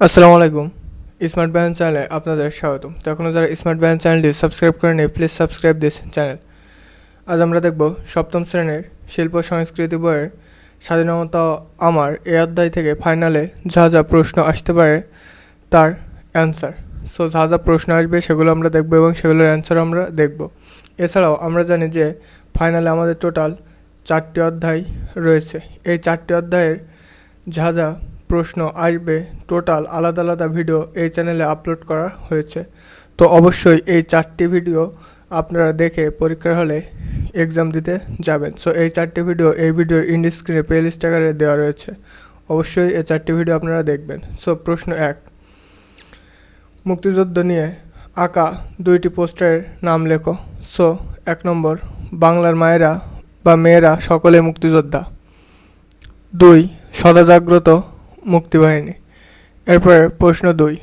আসসালামু আলাইকুম। Smart ban চ্যানেলে আপনাদের স্বাগতম। তো এখনও যারা স্মার্ট ব্যান চ্যানেলটি সাবস্ক্রাইব করেনি প্লিজ সাবস্ক্রাইব দিস চ্যানেল আজ আমরা দেখব সপ্তম শ্রেণির শিল্প সংস্কৃতি বইয়ের স্বাধীনতা আমার এ অধ্যায় থেকে ফাইনালে যা যা প্রশ্ন আসতে পারে তার অ্যান্সার সো যা যা প্রশ্ন আসবে সেগুলো আমরা দেখব এবং সেগুলোর অ্যান্সার আমরা দেখব। এছাড়াও আমরা জানি যে ফাইনালে আমাদের টোটাল চারটি অধ্যায় রয়েছে। এই চারটি অধ্যায়ের যা যা প্রশ্ন আসবে। টোটাল আলাদা আলাদা ভিডিও এই চ্যানেলে আপলোড করা হয়েছে। তো অবশ্যই এই চারটি ভিডিও আপনারা দেখে পরীক্ষার হলে এক্সাম দিতে যাবেন। সো এই চারটি ভিডিও এই ভিডিওর ইন্ড স্ক্রিনে আকারে দেওয়া রয়েছে। অবশ্যই এই চারটি ভিডিও আপনারা দেখবেন। সো প্রশ্ন এক, মুক্তিযুদ্ধ নিয়ে আঁকা দুইটি পোস্টারের নাম লেখো। সো এক নম্বর, বাংলার মায়েরা বা মেয়েরা সকলে মুক্তিযোদ্ধা। দুই সদা জাগ্রত মুক্তিবাহিনী। এরপরে প্রশ্ন দুই।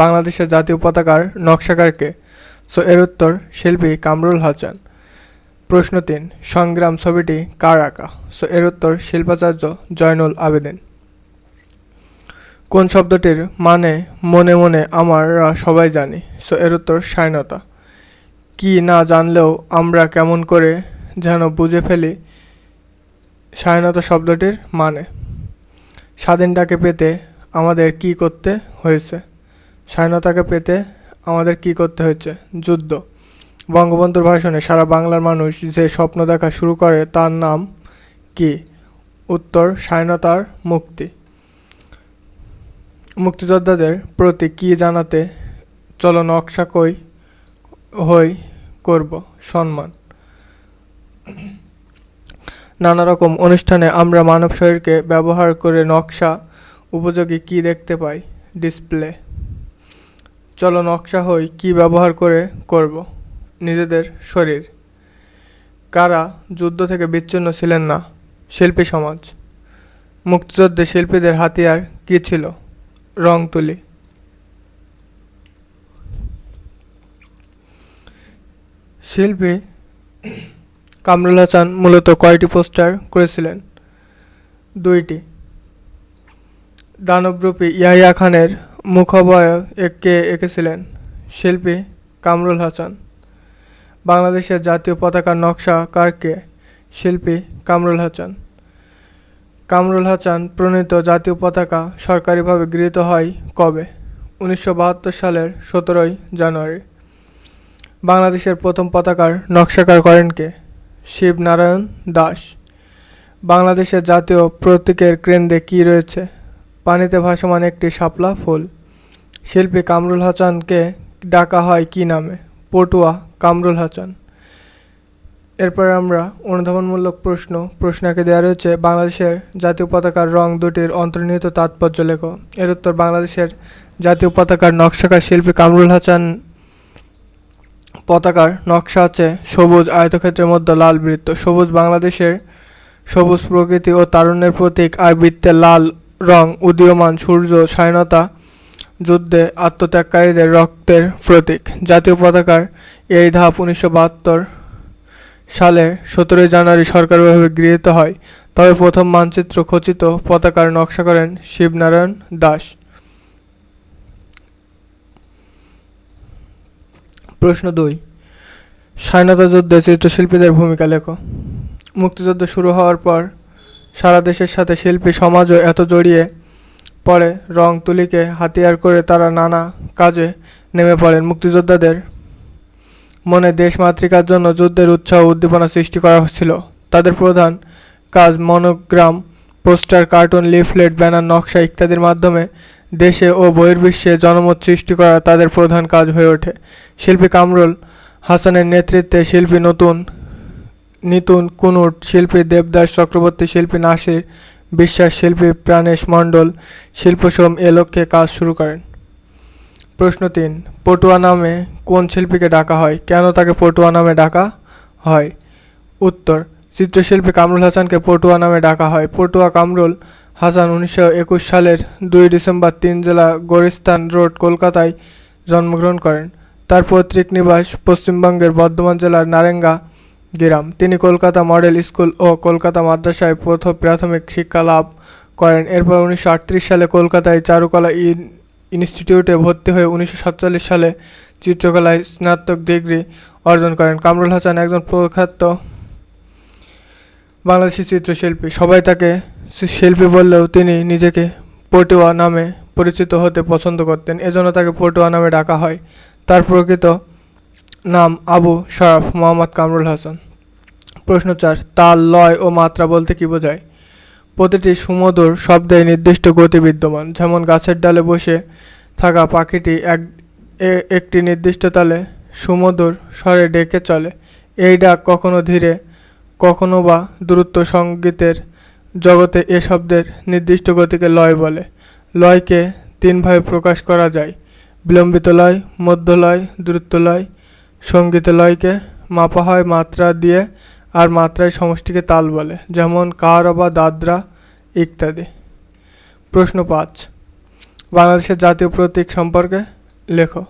বাংলাদেশের জাতীয় পতাকার নকশাকারকে সো এর উত্তর শিল্পী কামরুল হাসান। প্রশ্ন তিন, সংগ্রাম ছবিটি কার আঁকা? সো এর উত্তর শিল্পাচার্য জয়নুল আবেদিন। কোন শব্দটির মানে মনে মনে আমরা সবাই জানি? সো এর উত্তর স্বাধীনতা কি না জানলেও আমরা কেমন করে যেন বুঝে ফেলি স্বাধীনতা শব্দটির মানে। স্বাধীনটাকে পেতে আমাদের কি করতে হয়েছে? স্বাধীনতাকে পেতে আমাদের কি করতে হয়েছে? যুদ্ধ। বঙ্গবন্ধুর ভাষণে সারা বাংলার মানুষ যে স্বপ্ন দেখা শুরু করে তার নাম কি? উত্তর, স্বাধীনতার মুক্তি। মুক্তিযোদ্ধাদের প্রতি কি জানাতে চলো নকশা কই, হই করব, সম্মান। নানা রকম অনুষ্ঠানে আমরা মানব শরীরকে ব্যবহার করে নকশা উপযোগী কি দেখতে পাই? ডিসপ্লে। চলো নকশা হই, কি ব্যবহার করে করব? নিজেদের শরীর। কারা যুদ্ধ থেকে বিচ্ছিন্ন ছিলেন না? শিল্পী সমাজ। মুক্তিযুদ্ধে শিল্পীদের হাতিয়ার কী ছিল? রং তুলি। শিল্পী কামরুল হাসান মূলত কয়টি পোস্টার করেছিলেন? দুইটি। দানবরূপী ইয়াহিয়া খানের মুখবয়ব একে এঁকেছিলেন শিল্পী কামরুল হাসান। বাংলাদেশের জাতীয় পতাকার নকশা কারকে? শিল্পী কামরুল হাসান। কামরুল হাসান প্রণীত জাতীয় পতাকা সরকারিভাবে গৃহীত হয় কবে? উনিশশো বাহাত্তর সালের সতেরোই জানুয়ারি। বাংলাদেশের প্রথম পতাকার নকশাকার করেন কে? শিবনারায়ণ দাস। বাংলাদেশের জাতীয় প্রতীকের কেন্দ্রে কী রয়েছে? পানিতে ভাসমান একটি শাপলা ফুল। শিল্পী কামরুল হাসানকে ডাকা হয় কী নামে? পটুয়া কামরুল হাসান। এরপর আমরা অনুধাবনমূলক প্রশ্ন, প্রশ্নকে দেওয়া রয়েছে, বাংলাদেশের জাতীয় পতাকার রং দুটির অন্তর্নিহিত তাৎপর্য লেখ। এর উত্তর, বাংলাদেশের জাতীয় পতাকার নকশাকার শিল্পী কামরুল হাসান পতাকার নকশা আছে। সবুজ আয়তক্ষেত্রের মধ্যে লাল বৃত্ত। সবুজ বাংলাদেশের সবুজ প্রকৃতি ও তারুণ্যের প্রতীক। আর বৃত্তে লাল রং উদীয়মান সূর্য স্বাধীনতা যুদ্ধে আত্মত্যাগকারীদের রক্তের প্রতীক। জাতীয় পতাকার এই ধাপ উনিশশো বাহাত্তর সালের সতেরোই জানুয়ারি সরকারিভাবে গৃহীত হয়। তবে প্রথম মানচিত্র খচিত পতাকার নকশা করেন শিবনারায়ণ দাস। প্রশ্ন দুই। স্বাধীনতা যুদ্ধে চিত্রশিল্পীদের ভূমিকা লেখো। মুক্তিযুদ্ধ শুরু হওয়ার পর সারা দেশের সাথে শিল্পী সমাজও এত জড়িয়ে পড়ে, রং তুলিকে হাতিয়ার করে তারা নানা কাজে নেমে পড়েন মুক্তিযোদ্ধাদের মনে দেশ মাতৃকার জন্য যুদ্ধের উৎসাহ উদ্দীপনা সৃষ্টি করা হচ্ছিল। তাদের প্রধান কাজ monogram poster, cartoon, leaflet, banner, নকশা ইত্যাদির মাধ্যমে দেশে ও বহির্বিশ্বে জনমত সৃষ্টি করা তাদের প্রধান কাজ হয়ে ওঠে। শিল্পী কামরুল হাসানের নেতৃত্বে শিল্পী নতুন, নিতুন কুনুট শিল্পী দেবদাস চক্রবর্তী, শিল্পী নাসির বিশ্বাস, শিল্পী প্রাণেশ মণ্ডল, শিল্পসোম এ লক্ষ্যে কাজ শুরু করেন। প্রশ্ন তিন, পটুয়া নামে কোন শিল্পীকে ডাকা হয়? কেন তাকে পটুয়া নামে ডাকা হয়? উত্তর চিত্রশিল্পী কামরুল হাসানকে পটুয়া নামে ডাকা হয়। পটুয়া কামরুল হাসান উনিশশো একুশ সালের দুই ডিসেম্বর তিন জেলা গরিস্তান রোড, কলকাতায় জন্মগ্রহণ করেন। তার পৈতৃক নিবাস পশ্চিমবঙ্গের বর্ধমান জেলার নারেঙ্গা গ্রাম। তিনি কলকাতা মডেল স্কুল ও কলকাতা মাদ্রাসায় প্রথম প্রাথমিক শিক্ষা লাভ করেন। এরপর উনিশশো আটত্রিশ সালে কলকাতায় চারুকলা ইন- ইনস্টিটিউটে ভর্তি হয়ে উনিশশো সাতচল্লিশ সালে চিত্রকলায় স্নাতক ডিগ্রি অর্জন করেন। কামরুল হাসান একজন প্রখ্যাত বাংলাদেশি চিত্রশিল্পী। সবাই তাকে শিল্পী বললেও তিনি নিজেকে পটুয়া নামে পরিচিত হতে পছন্দ করতেন। এজন্য তাকে পটুয়া নামে ডাকা হয়। তার প্রকৃত নাম আবু শরাফ মোহাম্মদ কামরুল হাসান। প্রশ্ন চার তাল লয় ও মাত্রা বলতে কি বোঝায়? প্রতিটি সুমধুর শব্দে নির্দিষ্ট গতি বিদ্যমান। যেমন গাছের ডালে বসে থাকা পাখিটি এক একটি নির্দিষ্ট তালে সুমধুর স্বরে ডেকে চলে। এই ডাক কখনো ধীরে কখনো বা দ্রুত সঙ্গীতের জগতে এ শব্দের নির্দিষ্ট গতিকে লয় বলে। লয়কে তিনভাবে প্রকাশ করা যায়। বিলম্বিত লয়, মধ্য লয় দ্রুত লয়। সংগীত লয়কে মাপা হয় মাত্রা দিয়ে আর মাত্রায় সমষ্টিকে তাল বলে, যেমন কার বা দাদরা ইত্যাদি। প্রশ্ন পাঁচ। বাংলাদেশের জাতীয় প্রতীক সম্পর্কে লেখো।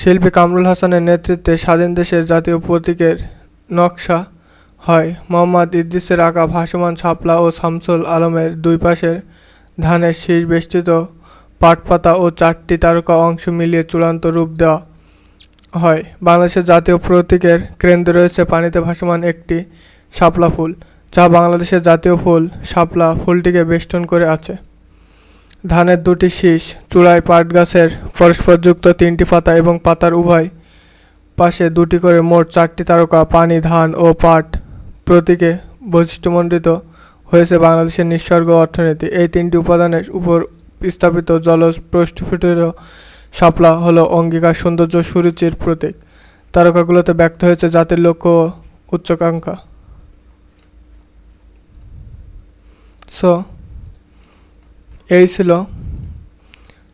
শিল্পী কামরুল হাসানের নেতৃত্বে স্বাধীন দেশের জাতীয় প্রতীকের নকশা হয়। মোহাম্মদ ইদ্রিসের আঁকা ভাসমান শাপলা ও শামসুল আলমের দুই পাশের ধানের শীষ বেষ্টিত পাটপাতা ও চারটি তারকা অংশ মিলিয়ে চূড়ান্ত রূপ দেওয়া হয়। বাংলাদেশের জাতীয় প্রতীকের কেন্দ্রে রয়েছে পানিতে ভাসমান একটি শাপলা ফুল, যা বাংলাদেশের জাতীয় ফুল শাপলা ফুলটিকে বেষ্টন করে আছে। ধানের দুটি শীষ, চূড়ায় পাট গাছের পরস্পরযুক্ত তিনটি পাতা এবং পাতার উভয় পাশে দুটি করে মোট চারটি তারকা, পানি, ধান ও পাট প্রতীকে বৈশিষ্ট্যমণ্ডিত হয়েছে বাংলাদেশের নিঃসর্গ অর্থনীতি। এই তিনটি উপাদানের উপর স্থাপিত জলজ প্রস্ফুটিত শাপলা হলো অঙ্গীকার সৌন্দর্য সুরুচির প্রতীক। তারকাগুলোতে ব্যক্ত হয়েছে জাতির লক্ষ্য উচ্চাকাঙ্ক্ষা। সো এই ছিল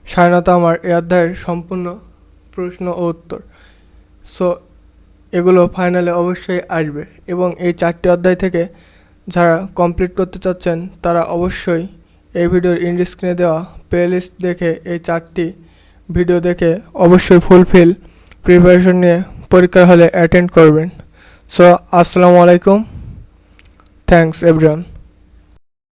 স্বাধীনতা আমার এ অধ্যায়ের সম্পূর্ণ প্রশ্ন ও উত্তর। সো এগুলো ফাইনালে অবশ্যই আসবে এবং এই চারটি অধ্যায় থেকে যারা কমপ্লিট করতে চাচ্ছেন, তারা অবশ্যই এই ভিডিওর ইন্ড স্ক্রিনে দেওয়া প্লেলিস্ট দেখে এই চারটি ভিডিও দেখে অবশ্যই ফুলফিল প্রিপারেশন নিয়ে পরীক্ষার হলে অ্যাটেন্ড করবেন। সো আসসালামু আলাইকুম। Thanks everyone